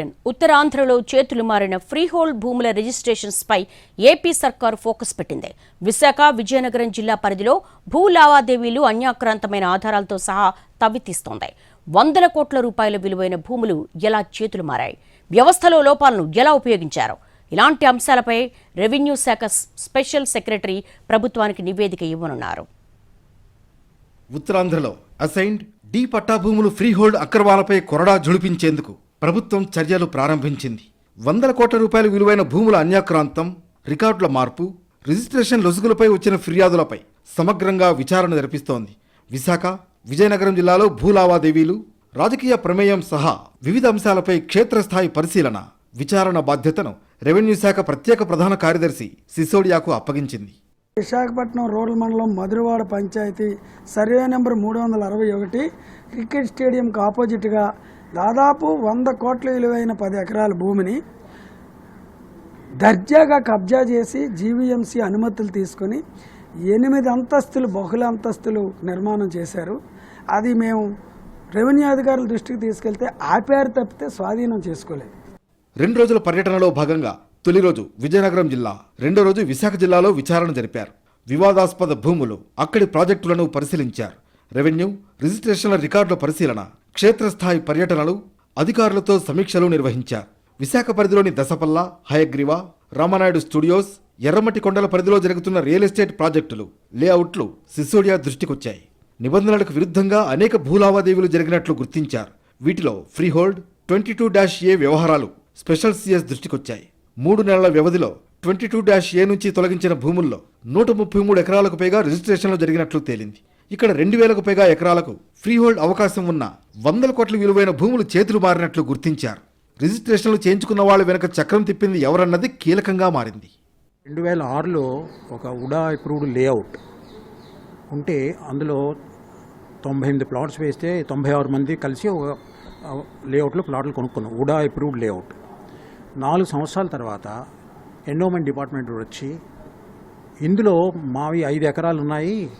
ఉత్తరాంధ్రలో చేతులు మారిన ఫ్రీహోల్డ్ భూముల రిజిస్ట్రేషన్స్పై ఏపీ సర్కారు ఫోకస్ పెట్టింది. విశాఖ విజయనగరం జిల్లా పరిధిలో భూ లావాదేవీలు అన్యాక్రాంతమైన ఆధారాలతో సహా తవ్వితీస్తోంది వందల కోట్ల రూపాయల విలువైన భూములు ఎలా చేతులు మారాయి? వ్యవస్థలో లోపాలను ఎలా ఉపయోగించారు? ఇలాంటి అంశాలపై రెవెన్యూ శాఖ స్పెషల్ సెక్రటరీ ప్రభుత్వానికి నివేదిక ఇవ్వనున్నారు. ఉత్తరాంధ్రలో అసైన్డ్ డి పట్టా భూములు ఫ్రీహోల్డ్ అక్రమాలపై కొరడా జుడిపించేందుకు ప్రభుత్వం చర్యలు ప్రారంభించింది. వందల కోట్ల రూపాయల విలువైన భూముల అన్యాక్రాంతం రికార్డుల మార్పు రిజిస్ట్రేషన్ లొసుగులపై వచ్చిన ఫిర్యాదులపై సమగ్రంగా విచారణ జరిపిస్తోంది. విశాఖ విజయనగరం జిల్లాలో భూ లావాదేవీలు రాజకీయ ప్రమేయం సహా వివిధ అంశాలపై క్షేత్రస్థాయి పరిశీలన విచారణ బాధ్యతను రెవెన్యూ శాఖ ప్రత్యేక ప్రధాన కార్యదర్శి సిసోడియాకు అప్పగించింది. విశాఖపట్నం రూరల్ మండలం మధురవాడ పంచాయతీ సర్వే నెంబర్ మూడు వందల అరవై ఒకటి క్రికెట్ స్టేడియంకు ఆపోజిట్గా దాదాపు వంద కోట్ల విలువైన పది ఎకరాల భూమిని దర్జాగా కబ్జా చేసి జీవీఎంసీ అనుమతులు తీసుకొని ఎనిమిది అంతస్తులు బహుళ అంతస్తులు నిర్మాణం చేశారు. అది మేము రెవెన్యూ అధికారుల దృష్టికి తీసుకెళ్తే ఆపేరు తప్పితే స్వాధీనం చేసుకోలేదు. రెండు రోజుల పర్యటనలో భాగంగా తొలి రోజు విజయనగరం జిల్లా రెండో రోజు విశాఖ జిల్లాలో విచారణ జరిపారు. వివాదాస్పద భూములు అక్కడి ప్రాజెక్టులను పరిశీలించారు. రెవెన్యూ రిజిస్ట్రేషన్ల రికార్డుల పరిశీలన క్షేత్రస్థాయి పర్యటనలు అధికారులతో సమీక్షలు నిర్వహించారు విశాఖ పరిధిలోని దసపల్ల హయగ్రీవ రామనాయుడు స్టూడియోస్ ఎర్రమట్టి కొండల పరిధిలో జరుగుతున్న రియల్ ఎస్టేట్ ప్రాజెక్టులు లేఅవుట్లు సిసోడియా దృష్టికొచ్చాయి. నిబంధనలకు విరుద్ధంగా అనేక భూలావాదేవీలు జరిగినట్లు గుర్తించారు. వీటిలో freehold twenty two dash A వ్యవహారాలు స్పెషల్ సిఎస్ దృష్టికొచ్చాయి. మూడు నెలల వ్యవధిలో ట్వంటీ టూ డాష్ ఏ నుంచి తొలగించిన భూముల్లో నూట ముప్పై మూడు ఎకరాలకు పైగా రిజిస్ట్రేషన్లు జరిగినట్లు తేలింది. ఇక్కడ రెండు వేలకు పైగా ఎకరాలకు ఫ్రీహోల్డ్ అవకాశం ఉన్న వందల కోట్ల విలువైన భూములు చేతులు మారినట్లు గుర్తించారు. రిజిస్ట్రేషన్లు చేయించుకున్న వాళ్ళ వెనక చక్రం తిప్పింది ఎవరన్నది కీలకంగా మారింది. రెండు వేల ఆరులో ఒక ఉడా అప్రూవ్డ్ లేఅవుట్ ఉంటే అందులో తొంభై ఎనిమిది ప్లాట్స్ వేస్తే తొంభై ఆరు మంది కలిసి ఒక లేఅవుట్లో ప్లాట్లు కొనుక్కున్నాం. UDA approved layout. నాలుగు సంవత్సరాల తర్వాత ఎండోమెంట్ డిపార్ట్మెంట్ వచ్చి ఇందులో మావి ఐదు ఎకరాలు ఉన్నాయి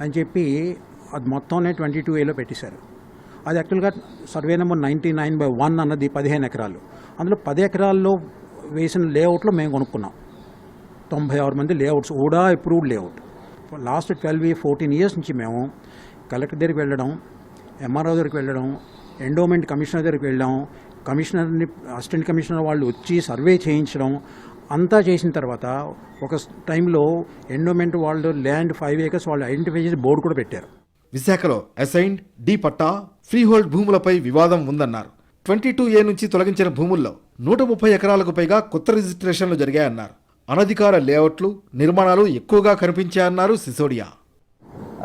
అని చెప్పి అది మొత్తంనే ట్వంటీ టూ ఏలో పెట్టేశారు. అది యాక్చువల్గా survey number ninety nine by one అన్నది పదిహేను ఎకరాలు. అందులో పది ఎకరాల్లో వేసిన లేఅవుట్లో మేము కొనుక్కున్నాం. తొంభై ఆరు మంది లేఅవుట్స్ కూడా approved layout last twelve fourteen years నుంచి మేము కలెక్టర్ దగ్గరికి వెళ్ళడం ఎంఆర్ఓ దగ్గరికి వెళ్ళడం ఎండోమెంట్ కమిషనర్ దగ్గరికి వెళ్ళాం కమిషనర్ని అసిస్టెంట్ కమిషనర్ వాళ్ళు వచ్చి సర్వే చేయించడం అంతా చేసిన తర్వాత ఒక టైంలో ఎండోమెంట్ వాళ్ళు ల్యాండ్ ఫైవ్ ఏకర్స్ వాళ్ళు ఐడెంటిఫై చేసి బోర్డు కూడా పెట్టారు. విశాఖలో అసైన్డ్ డి పట్టా ఫ్రీహోల్డ్ భూములపై వివాదం ఉందన్నారు. ట్వంటీ టూ ఏ నుంచి తొలగించిన భూముల్లో నూట ముప్పై ఎకరాలకు పైగా కొత్త రిజిస్ట్రేషన్లు జరిగాయన్నారు. అనధికార లేఅవుట్లు నిర్మాణాలు ఎక్కువగా కనిపించాయన్నారు Sisodia.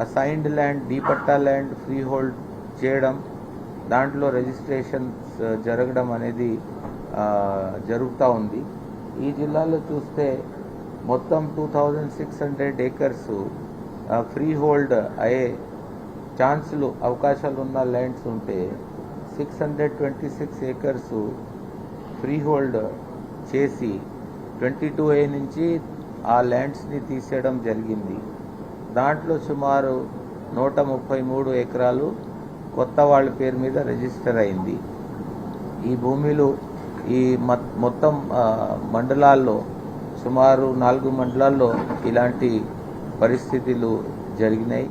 Assigned land D patta land freehold చేయడం దాంట్లో రిజిస్ట్రేషన్స్ జరగడం అనేది జరుగుతూ ఉంది. ఈ జిల్లాలో చూస్తే మొత్తం two thousand six hundred acres freehold అయ్యే ఛాన్సులు అవకాశాలు ఉన్న ల్యాండ్స్ ఉంటే six hundred twenty six acres freehold చేసి ట్వంటీ టూ ఏ నుంచి ఆ ల్యాండ్స్ని తీసేయడం జరిగింది. దాంట్లో సుమారు నూట ముప్పై మూడు ఎకరాలు కొత్త వాళ్ళ పేరు మీద రిజిస్టర్ అయింది. ఈ భూమిలో ఈ మత్- మొత్తం మండలాల్లో సుమారు నాలుగు మండలాల్లో ఇలాంటి పరిస్థితులు జరిగినాయి.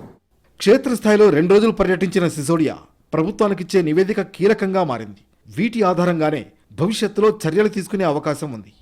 క్షేత్రస్థాయిలో రెండు రోజులు పర్యటించిన సిసోడియా ప్రభుత్వానికిచ్చే నివేదిక కీలకంగా మారింది. వీటి ఆధారంగానే భవిష్యత్తులో చర్యలు తీసుకునే అవకాశం ఉంది.